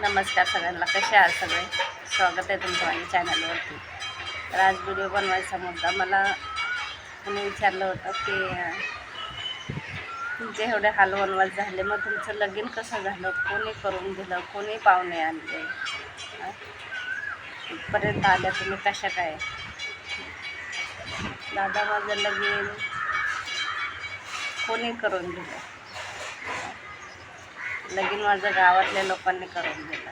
नमस्कार सगळ्यांना कसे आहात सगळे? स्वागत आहे तुमचं माझ्या चॅनलवरती. तर आज व्हिडिओ बनवायचा मुद्दा मला तुम्ही विचारलं होतं की तुमचे एवढे हाल वनवास झाले मग तुमचं लगीन कसं झालं? कोणी करून दिलं? कोणी पाहुणे आणले? इथपर्यंत आल्या तुम्ही कशा काय? दादा माझं लगीन कोणी करून दिलं? लगीन माझं गावातल्या लोकांनी करून दिलं.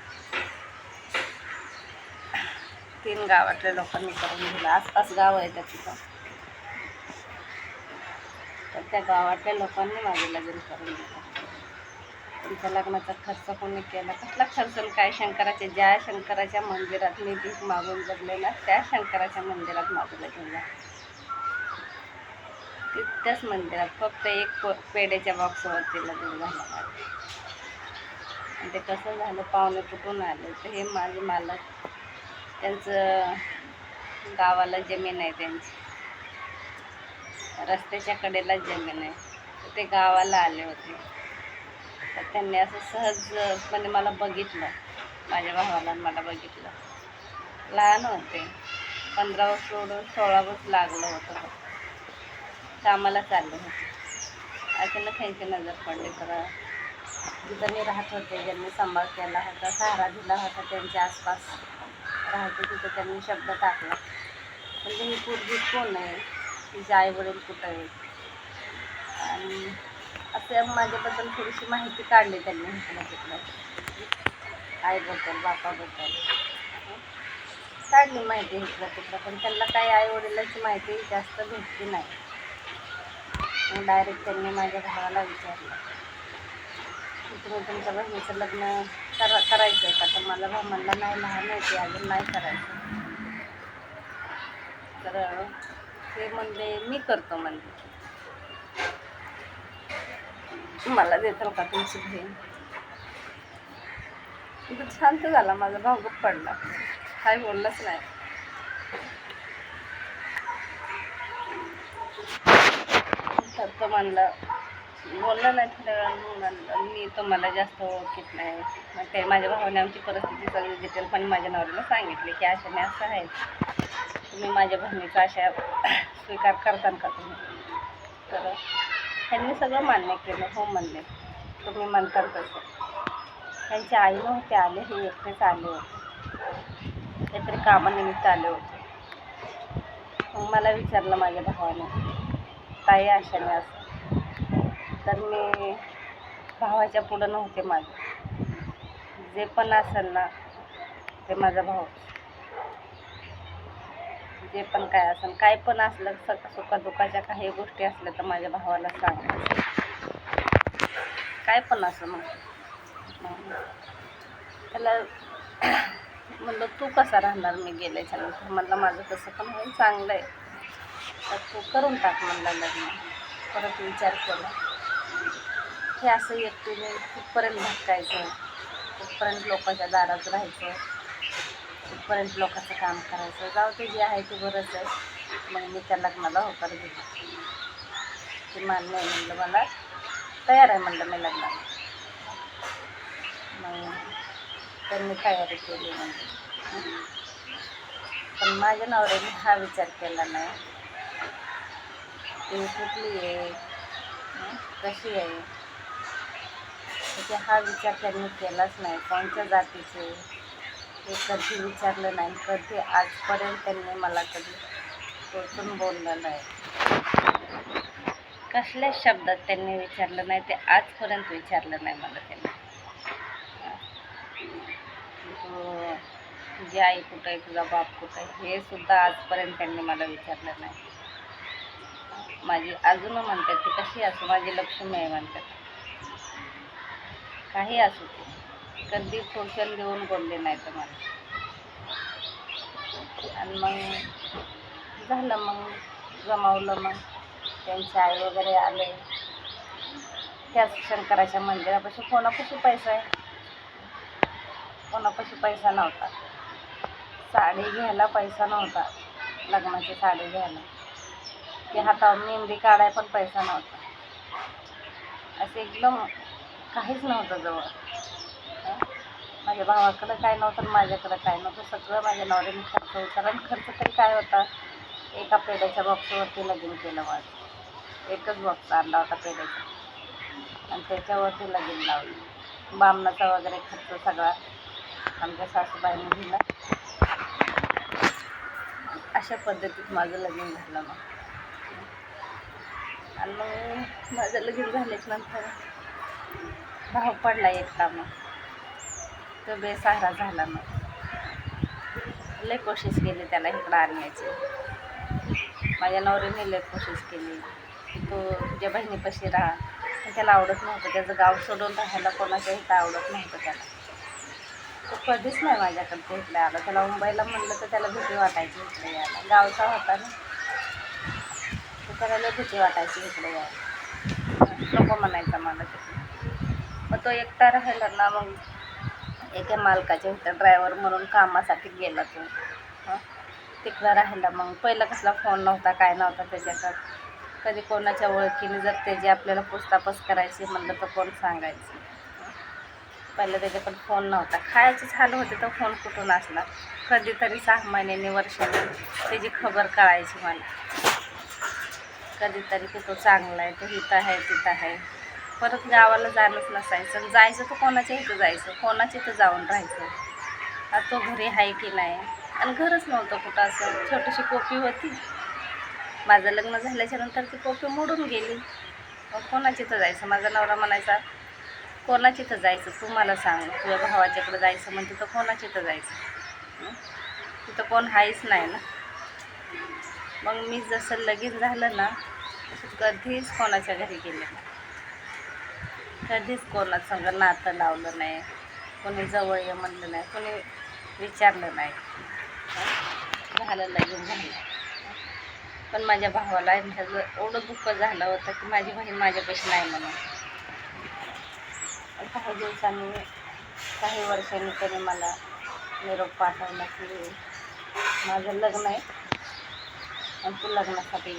तीन गावातल्या लोकांनी करून दिलं. आसपास गाव आहे त्या तिथं. तर त्या गावातल्या लोकांनी माझं लग्न करून दिलं. तुमच्या लग्नाचा खर्च कोणी केला? कसला खर्च? काय शंकराच्या ज्या शंकराच्या मंदिरात मी भीक मागून जगलेला त्या शंकराच्या मंदिरात माझं लग्न झालं तिथ्याच मंदिरात फक्त एक प- बॉक्सवरती लग्न झालं माझं. ते कसं झालं पाहुणे कुठून आले तर हे माझे मालक. त्यांचं गावाला जमीन आहे त्यांची. रस्त्याच्या कडेला जमीन आहे. तर ते गावाला आले होते. तर त्यांनी असं सहजपणे म्हणजे मला बघितलं. माझ्या भावाला मला बघितलं. लहान होते. पंधरा वर्ष सोडून सोळा वर्ष लागलं होतं कामाला चाललं होतं. अचानक त्यांची नजर पडली. तर जिथं मी राहत होते ज्यांनी सांभाळ केला होता सहारा दिला होता त्यांच्या आसपास. राहते तिथं त्यांनी शब्द टाकला. म्हणजे ही पूर्वी कोण आहे? तिचे आईवडील कुठं आहेत? आणि असं माझ्याबद्दल थोडीशी माहिती काढली त्यांनी इकडं तिकडं आईबद्दल बापाबद्दल. काढली माहिती इकडं तिकडं पण त्यांना काही आईवडिलांची माहिती जास्त भेटली नाही. डायरेक्ट त्यांनी माझ्या भावाला विचारलं. तुम्ही तुमच्या बहिणीचं लग्न करा करायचं आहे का? तर मला भाऊ नाही लहान आहे ते अजून नाही करायचं. तर ते म्हणले मी करतो म्हणले. मला देताल का तुमची बहीण? तर शांत झाला माझा भाऊ गप्प पडला. काही बोललाच नाही. तर तो म्हणलं बोलला नाही थोड्या वेळानं मी तुम्हाला जास्त ओळखीत नाही. मग ते माझ्या भावाने आमची परिस्थिती सगळी डिटेल पण माझ्या नवऱ्याला सांगितले की अशाने असं आहे. तुम्ही माझ्या बहिणीचा अशा स्वीकार करताल का तुम्ही? तर त्यांनी सगळं मान्य केलं हो म्हणले. तुम्ही म्हणताल तसं. त्यांच्या आई नव्हते आले हे एकटेच आले होते. काहीतरी कामानिमित्त आले होते. मग मला विचारलं माझ्या भावाने ताई आशाने असं तर मी भावाच्या पुढं नव्हते माझं. जे पण असेल ना ते माझा भाऊ. जे पण काय असेल काय पण असलं सक सुखादुखाच्या काही गोष्टी असल्या तर माझ्या भावाला सांग. काय पण असं मग. त्याला म्हणलं तू कसा राहणार? मी गेले नंतर म्हणलं माझं तसं पण होईल चांगलं आहे तर तू करून टाक म्हणलं लग्न. परत विचार केला. हे असं एकटीने कुठपर्यंत भटकायचं कुठपर्यंत लोकांच्या दारात राहायचं कुठपर्यंत लोकांचं काम करायचं. जाऊ ते जे आहे ते बरंच आहे. मग मी त्या लग्नाला होकार दिला. ते मान्य आहे म्हणलं मला. तयार आहे म्हणलं मी लग्नाला. मग त्यांनी तयारी केली म्हणजे पण माझ्या नवऱ्याने हा विचार केला नाही. ती कुठली आहे? कशी आहे? त्याचे हा विचार त्यांनी केलाच नाही. कोणत्या जातीचे? हे कधी विचारलं नाही. कधी आजपर्यंत त्यांनी मला कधी टोचून बोललं नाही. कसल्याच शब्दात त्यांनी विचारलं नाही. ते आजपर्यंत विचारलं नाही मला त्यांनी. तुझी आई कुठं आहे? तुझा बाप कुठं आहे? हे सुद्धा आजपर्यंत त्यांनी मला विचारलं नाही. माझी अजून म्हणतात ती कशी असो? माझी लक्ष्मी आहे म्हणतात. काही असू दे. कधी पोषण देऊन बोलले नाही तर मला. आणि मग झालं मग जमावलं मग. त्यांचे आई वगैरे आले. त्याच शंकराच्या मंदिरापाशी कोणापाशी पैसा आहे? कोणापाशी पैसा नव्हता. साडी घ्यायला पैसा नव्हता. लग्नाची साडी घ्यायला. ते हातावर मेहंदी काढाय पण पैसा नव्हता. असं एकदम काहीच नव्हतं जवळ. माझ्या भावाकडं काय नव्हतं आणि माझ्याकडं काय नव्हतं. सगळं माझ्या नवऱ्याने खर्च होता आणि खर्च तरी काय होता? एका पेढ्याच्या बॉक्सवरती लगीन केलं माझं. एकच बॉक्स आणला होता पेढ्याचा. आणि त्याच्यावरती लगीन लावलं. बामणाचा वगैरे खर्च सगळा आमच्या सासूबाईने दिला. अशा पद्धतीत माझं लगीन झालं मग. आणि मग माझं लगीन झाल्याच्यानंतर नंतर भाव पडला एकटा मग. तो बेसहारा झाला मग. लय कोशिश केली त्याला इकडं आणण्याची. माझ्या नवरीने लय कोशिश केली. की तो तुझ्या बहिणीपाशी राहा त्याला आवडत नव्हतं. त्याचं गाव सोडून राहायला कोणाच्या इथं आवडत नव्हतं त्याला. तो कधीच नाही माझ्याकडे भेटला आला. त्याला मुंबईला म्हणलं तर त्याला भीती वाटायची इकडे यायला. गावचा होता ना. तो त्याला लय भीती वाटायची इकडे यायला. नको म्हणायचा मला. तिकडे तो एकटा राहिला ना मग. एका मालकाच्या होत्या ड्रायव्हर म्हणून कामासाठी गेला तो. तिकडं राहिला मग. पहिला कसला फोन नव्हता काय नव्हता त्याच्याकडं. कधी कोणाच्या ओळखीने जर त्याची आपल्याला पुस्तापस करायची म्हणलं तर कोण सांगायचं? हं. पहिलं त्याच्याकडे फोन नव्हता. खायचं झालं होते तर फोन कुठून असणार? कधीतरी सहा महिन्यांनी वर्षाने त्याची खबर कळायची मला. कधीतरी की तो चांगला आहे तो इथं आहे तिथं आहे. परत गावाला जाणंच नसायचं. जायचं तर कोणाच्या इथं जायचं? कोणाच्या इथं जाऊन राहायचं? आता तो घरी आहे की नाही? आणि घरच नव्हतं कुठं असं. छोटीशी कोपी होती. माझं लग्न झाल्याच्यानंतर ती कोपी मोडून गेली. मग कोणाची इथं जायचं? माझा नवरा म्हणायचा कोणाची इथं जायचं? तू मला सांग. तुझ्या भावाच्याकडे जायचं म्हणते तर कोणाची इथं जायचं? तिथं कोण आहेच नाही ना. मग मी जसं लगीन झालं ना तसं कधीच कोणाच्या घरी गेले. नाही कधीच कोणासंग नातं लावलं नाही. कोणी जवळ ये म्हणलं नाही कोणी विचारलं नाही. झालं नाही झालं पण माझ्या भावाला आणि एवढं दुःख झालं होतं की माझी बहीण माझ्यापाशी नाही म्हणून. काही दिवसांनी काही वर्षांनी त्याने मला निरोप पाठवला की माझं लग्न आहे. आणि तू लग्नासाठी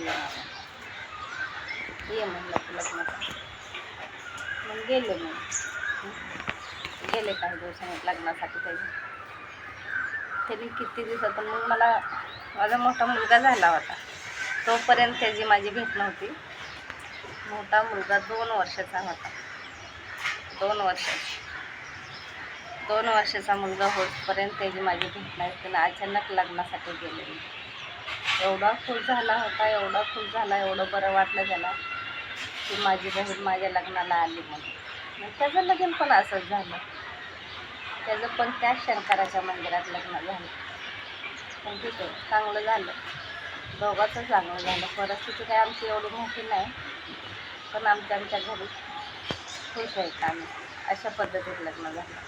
ये म्हणलं तू लग्नासाठी. मग गेले मग गेले काही दिवसांनी लग्नासाठी त्याची तरी किती दिवसातून मग मला माझा मोठा मुलगा झाला होता. तोपर्यंत त्याची माझी भेट नव्हती. मोठा मुलगा दोन वर्षाचा होता. दोन वर्ष दोन वर्षाचा मुलगा होतपर्यंत त्याची माझी भेट नाही. पण अचानक लग्नासाठी गेले एवढा खुश झाला होता एवढा खुश झाला एवढं बरं वाटलं त्याला. की माझी बहीण माझ्या लग्नाला आली म्हणून. मग त्याचं लग्न पण असंच झालं. त्याचं पण त्याच शंकराच्या मंदिरात लग्न झालं. पण ठीक आहे चांगलं झालं. दोघांचं चांगलं झालं. परिस्थिती काय आमची एवढी मोठी नाही. पण आमच्या आमच्या घरी खुश आहेत आम्ही. अशा पद्धतीत लग्न झालं.